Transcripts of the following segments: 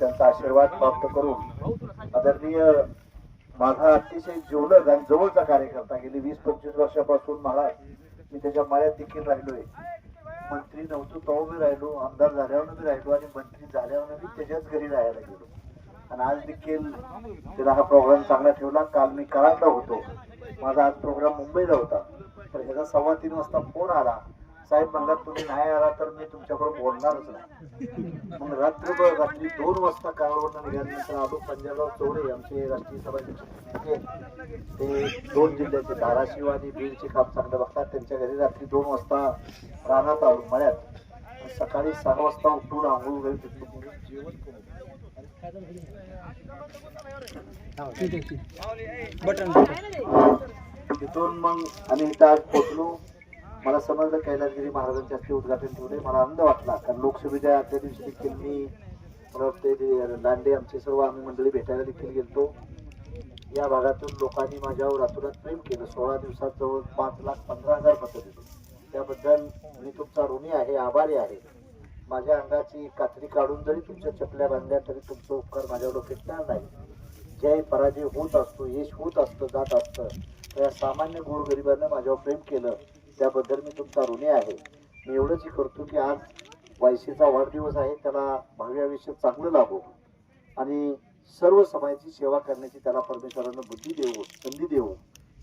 त्यांचा आशीर्वाद प्राप्त करून आदरणीय माझा अतिशय जीवलग आणि जवळचा कार्यकर्ता गेली वीस पंचवीस वर्षापासून महाराज मी त्याच्या माळ्यात देखील राहिलोय. मंत्री नव्हतो तो मी राहिलो आमदार झाल्यावर मी राहिलो आणि मंत्री झाल्यावर मी त्याच्याच घरी राहायला गेलो. आणि आज देखील त्याला हा प्रोग्राम चांगला ठेवला. काल मी कराडला होतो. माझा आज प्रोग्राम मुंबईला होता. तर ह्याचा सव्वा तीन वाजता फोन आला. साहेब म्हणला तुम्ही नाही आला तर मी तुमच्याकडे बोलणारच नाही. मग रात्रभर रात्री दोन वाजता कराडवरनं निघाल्यानंतर आलो पंजाबराव चौरे आमचे राष्ट्रीय सभाचे ते दोन जिल्ह्याचे धाराशिव आणि बीडचे काम चांगलं बघतात. त्यांच्या घरी रात्री दोन वाजता रानात आलो मळ्यात. सकाळी सहा वाजता उठून आंघोळ वगैरे तिथलं करून जेवण करून तिथून मग आम्ही इथं आज पोहोचलो. मला समजलं कैलासगिरी महाराजांच्या हस्ते उद्घाटन ठेवले. मला आनंद वाटला. कारण लोकसभेच्या आदल्या दिवशी देखील मी मला वाटते ते लांडे आमचे सर्व आम्ही मंडळी भेटायला देखील गेलतो. या भागातून लोकांनी माझ्यावर रातोरात प्रेम केलं. सोळा दिवसात जवळ पाच लाख पंधरा हजार मतं दिली. त्याबद्दल मी तुमचा ऋणी आहे आभारी आहे. माझ्या अंगाची कात्री काढून जरी तुमच्या चपल्या बांधल्या तरी तुमचं उपकार माझ्यावर फिटणार नाही. जय पराजय होत असतो यश होत असतं जात असतं. तर या सामान्य गोरगरिबांना माझ्यावर प्रेम केलं. त्याबद्दल मी तुमचा ऋणी आहे. मी एवढंच करतो की आज वायसीचा वाढदिवस आहे त्याला भावी आयुष्य चांगलं लाभो. आणि सर्व समाजाची सेवा करण्याची त्याला परमेश्वरानं बुद्धी देऊ संधी देऊ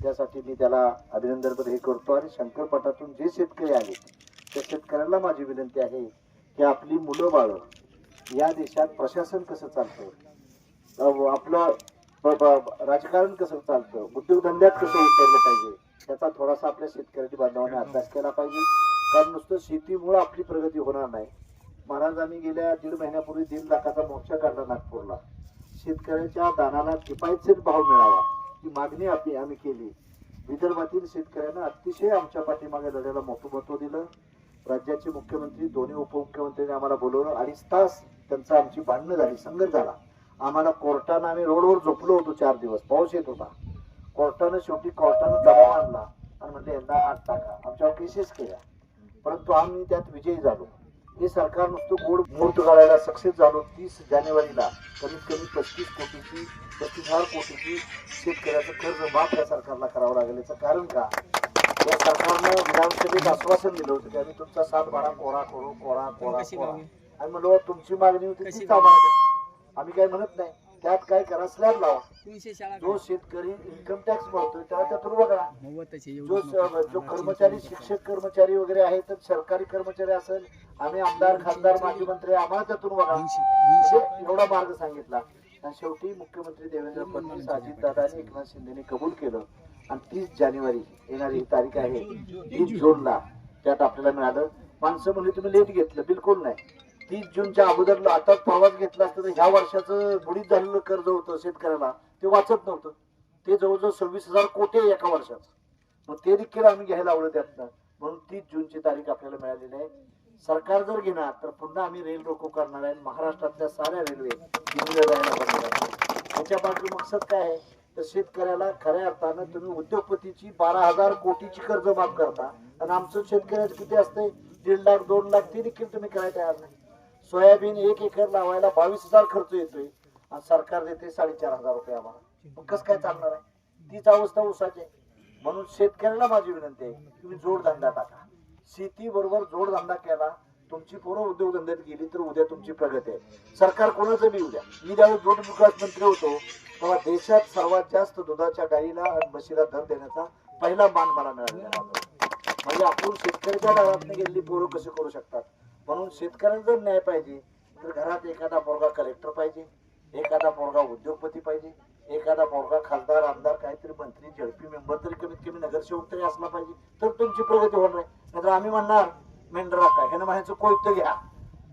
त्यासाठी मी त्याला अभिनंदन हे करतो आणि शंकरपटातून जे शेतकरी आहेत त्या शेतकऱ्यांना माझी विनंती आहे की आपली मुलं बाळं या देशात प्रशासन कसं चालतं? आपलं राजकारण कसं चालतं? उद्योगधंद्यात कसं उतरलं पाहिजे? त्याचा थोडासा आपल्या शेतकऱ्याची बांधवाने अभ्यास केला पाहिजे. कारण नुसतं शेतीमुळे आपली प्रगती होणार नाही. महाराजांनी गेल्या दीड महिन्यापूर्वी दीड लाखाचा मोर्चा काढला नागपूरला. शेतकऱ्याच्या दानाला किफायतशीर भाव मिळावा ही मागणी आपली आम्ही केली. विदर्भातील शेतकऱ्यांना अतिशय आमच्या पाठीमागे लढ्याला मोठं महत्त्व दिलं. राज्याचे मुख्यमंत्री दोन्ही उपमुख्यमंत्र्यांनी आम्हाला बोलवलं अडीच तास त्यांचा आमची भांडणं झाली संघर्ष झाला. आम्हाला कोर्टानं आम्ही रोडवर झोपलो होतो चार दिवस पाऊस येत होता. कोर्टानं शेवटी कोर्टानं दबाव आणला. आणि म्हणले यांना आत टाका. आमच्यावर केसेस केल्या. परंतु आम्ही त्यात विजयी झालो. हे सरकार नुसतं गोड मुहूर्त काढायला सक्सेस झालो. तीस जानेवारीला कमीत कमी पस्तीस कोटीची पस्तीस हजार कोटीची शेतकऱ्याचं कर्ज माफ या सरकारला करावं लागेल. याचं कारण का? या सरकारनं विधानसभेत आश्वासन दिलं होतं की आम्ही तुमचा सात बारा कोरा करू कोरा कोरा कोरा. आणि म्हणलो तुमची मागणी होती तीच आम्हाला. आम्ही काय म्हणत नाही. त्यात काय करा स्लॅब लावा. जो शेतकरी इन्कम टॅक्स भरतोय त्याला त्यातून बघा. नव्वदचे जो कर्मचारी शिक्षक कर्मचारी वगैरे आहेत तर सरकारी कर्मचारी असेल आम्ही आमदार खासदार माजी मंत्री आम्हाला त्यातून बघा. असे एवढा मार्ग सांगितला. आणि शेवटी मुख्यमंत्री देवेंद्र फडणवीस अजितदादांनी एकनाथ शिंदेने कबूल केलं. आणि तीस जानेवारी येणारी ही तारीख आहे तीस जूनला. त्यात आपल्याला मिळालं. माणसं म्हणजे तुम्ही लेट घेतलं. बिलकुल नाही. तीस जूनच्या अगोदर आता प्रवास घेतला असतं तर ह्या वर्षाचं बुडीत झालेलं कर्ज होतं शेतकऱ्याला. ते वाचत नव्हतं. ते जवळजवळ सव्वीस हजार कोटी आहे एका वर्षाचं. मग ते देखील आम्ही घ्यायला आवडत त्यातनं. म्हणून तीस जूनची तारीख आपल्याला मिळालेली आहे. सरकार जर घेणार तर पुन्हा आम्ही रेल रोको करणार आहे. महाराष्ट्रातल्या साऱ्या रेल्वे त्याच्या पाठी मकसद काय आहे? तर शेतकऱ्याला खऱ्या अर्थानं तुम्ही उद्योगपतीची बारा हजार कोटीची कर्ज माफ करता. आणि आमचं शेतकऱ्याचं किती असते दीड लाख दोन लाख ते देखील तुम्ही करायला तयार नाही. सोयाबीन एक एकर लावायला बावीस हजार खर्च येतोय. आणि सरकार देते साडेचार हजार रुपये आम्हाला. मग कसं काय चालणार आहे? तीच अवस्था उसाची आहे. म्हणून शेतकऱ्याला माझी विनंती आहे तुम्ही जोडधंदा टाका. शेती बरोबर जोडधंदा केला तुमची पूर्ण उद्योगधंद्यात गेली तर उद्या तुमची प्रगती आहे. सरकार कोणाचं बी उद्या मी ज्यावेळेस दूध विकास मंत्री होतो तेव्हा देशात सर्वात जास्त दुधाच्या गाईला आणि म्हशीला दर देण्याचा पहिला मान मला मिळालेला म्हणजे आपण शेतकऱ्याच्या दारात गेलेली पोरं कसे करू शकतात? म्हणून शेतकऱ्यांना जर न्याय पाहिजे तर घरात एखादा पोरगा कलेक्टर पाहिजे एखादा पोरगा उद्योगपती पाहिजे एखादा पोरगा खासदार आमदार काहीतरी मंत्री झडपी मेंबर तरी कमीत कमी नगरसेवक तरी असला पाहिजे तर तुमची प्रगती होणार. आहे नाहीतर आम्ही म्हणणार मेंढरा काय ह्यानं म्हणायचं कोयतं घ्या.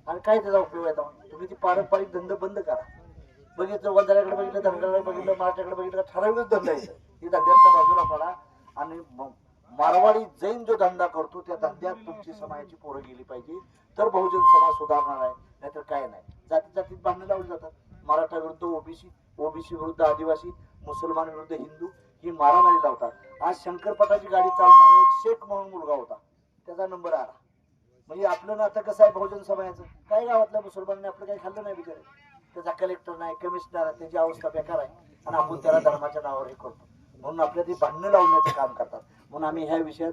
आणि काय त्याचा उपयोग आहे? तुम्ही ती पारंपरिक धंदा बंद करा. बघितलं वंदाऱ्याकडे बघितलं धनगराकडे बघितलं मराठ्याकडे बघितलं ठराविकच धंदा आहे ही धंद्याच्या बाजूला पडा आणि मग मारवाडी जैन जो धंदा करतो त्या धंद्यात तुमची समाजाची पोरं गेली पाहिजे. तर बहुजन समाज सुधारणार आहे नाहीतर काय नाही. जाती जातीत बांधणं लावली जातात. मराठा विरुद्ध ओबीसी ओबीसी विरुद्ध आदिवासी मुसलमान विरुद्ध हिंदू ही मारामारी लावतात. आज शंकरपटाची गाडी चालणारा एक शेख म्हणून मुलगा होता. त्याचा नंबर आला. म्हणजे आपलं नातं कसं आहे बहुजन समाजाचं? काय गावातल्या मुसलमानांनी आपलं काही खाल्लं नाही बिचारे? त्याचा कलेक्टर नाही कमिशनर आहे त्याची अवस्था बेकार आहे. आणि आपण त्याला धर्माच्या नावावर हे करतो. म्हणून आपल्या ती भांडणं लावण्याचं काम करतात. म्हणून आम्ही ह्या विषयात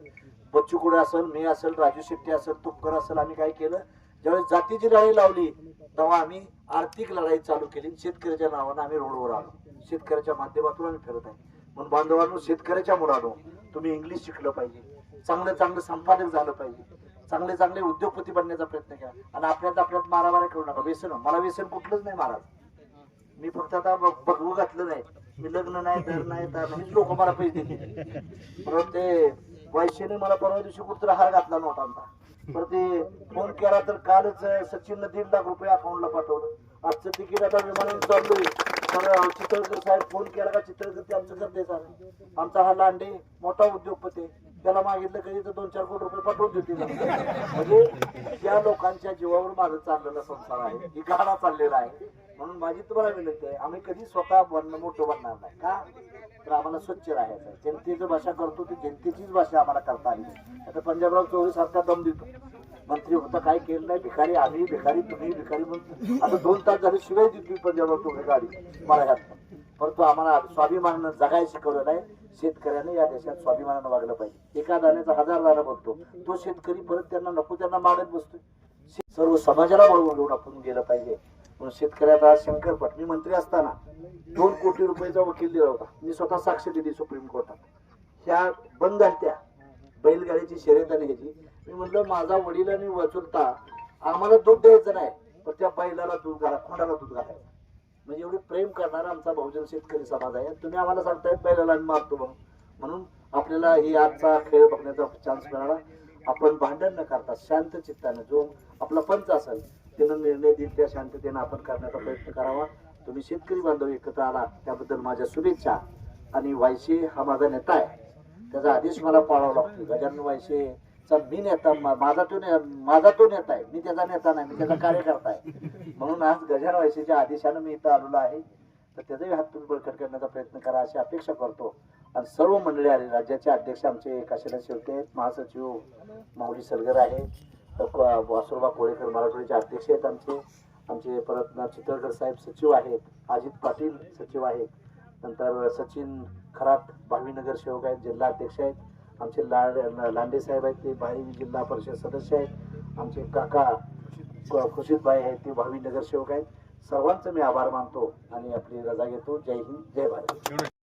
बच्चू कुडे असेल मी असेल राजू शेट्टी असेल तुपकर असेल आम्ही काय केलं? ज्यावेळेस जातीची लढाई लावली तेव्हा आम्ही आर्थिक लढाई चालू केली. शेतकऱ्याच्या नावानं आम्ही रोडवर आलो. शेतकऱ्याच्या माध्यमातून आम्ही फिरत आहे. म्हणून बांधवांनो शेतकऱ्याच्या मुलानो तुम्ही इंग्लिश शिकलं पाहिजे. चांगलं चांगलं संपादक झालं पाहिजे. चांगले चांगले उद्योगपती बनण्याचा प्रयत्न करा आणि आपल्यात आपल्यात मारामाऱ्या करू नका. व्यसन. मला व्यसन कुठलंच नाही महाराज. मी फक्त आता बघू घातलं नाही. लग्न नाही तर नाही तर नाही लोक मला पैसे देते परत ते वैश्यने मला परवा दिवशी कुठतरी हार घातला नोटांचा तर ते फोन केला तर कालच सचिननं दीड लाख रुपये अकाउंटला पाठवलं. आजचं तिकीट आता विमानाने चाललोय तर चित्रकर साहेब फोन केला का चित्रकर ते आमचं करते सर आमचा हा लांडे मोठा उद्योगपती आहे. त्याला मागितलं कधी तर दोन चार कोटी रुपये पाठवून देतील. म्हणजे त्या लोकांच्या जीवावर माझं चाललेला संसार आहे. ही गाडा चाललेला आहे. म्हणून माझी तुम्हाला विनंती आहे आम्ही कधी स्वतः बनणं मोठं बनणार नाही का? तर आम्हाला स्वच्छ राहायचं जनतेची भाषा करतो ती जनतेचीच भाषा आम्हाला करता आली. आता पंजाबराव चौधरी सारखा दम देतो. मंत्री होता काय केलं नाही. भिकारी आम्ही भिकारी तुम्ही भिकारी म्हणून. आता दोन तास झाले शिवाय देतो पंजाबराव चौधरी गाडी. मला ह्यात. परंतु आम्हाला स्वाभिमानानं जगायला शिकवलेलं आहे शेतकऱ्याने या देशात स्वाभिमानानं वागलं पाहिजे. एका दाण्याचा हजार दाणा बघतो तो शेतकरी परत त्यांना नको त्यांना मागत बसतोय. सर्व समाजाला बळवून घेऊन आपण गेलं पाहिजे. म्हणून शेतकऱ्याचा शंकर मी मंत्री असताना दोन कोटी रुपयाचा वकील दिला होता. मी स्वतः साक्ष दिली सुप्रीम कोर्टात. ह्या बंद झाल्या बैलगाडीची शर्यत आणि ह्याची मी म्हटलं माझा वडील आणि वचुलता आम्हाला दूध द्यायचं नाही पण त्या बैलाला दूध घाला खोंडाला दूध घालायचं. म्हणजे एवढी प्रेम करणारा आमचा बहुजन शेतकरी समाज आहे. तुम्ही आम्हाला सांगताय बैलाला आम्ही मारतो म्हणून. म्हणून आपल्याला ही आजचा खेळ बघण्याचा चान्स मिळाला. आपण भांडण न करता शांत चित्तानं जो आपला पंच असेल त्यानं निर्णय देईल त्या शांततेनं आपण करण्याचा प्रयत्न करावा. तुम्ही शेतकरी बांधव एकत्र आला त्याबद्दल माझ्या शुभेच्छा. आणि वायशे हा माझा नेता आहे. त्याचा आदेश मला पाळावा लागतो गजानन वायशे चा मी नेता माझा तो माझा तो नेता आहे. मी त्याचा नेता नाही मी त्याचा कार्यकर्ता आहे. म्हणून आज गजानन वायशेच्या आदेशानं मी इथं आलेलो आहे. तर त्याचाही हात तुम्ही बळकट करण्याचा प्रयत्न करा अशी अपेक्षा करतो. आणि सर्व मंडळी आले राज्याचे अध्यक्ष आमचे काशीनाथ शेवटे आहेत महासचिव माऊली सलगर आहे. वासुरबा कोळेकर मराठवाडीचे अध्यक्ष आहेत आमचे. आमचे परत ना चितळकर साहेब सचिव आहेत. अजित पाटील सचिव आहेत. नंतर सचिन खरात भावीनगर सेवक आहेत जिल्हा अध्यक्ष आहेत. आमचे लाड लांडे साहेब आहेत ते भाई जिल्हा परिषद सदस्य आहेत. आमचे काका खुशीत बाई आहेत ते भावी नगरसेवक आहेत. सर्वांचं मी आभार मानतो आणि आपली रजा घेतो. जय हिंद जय भारत.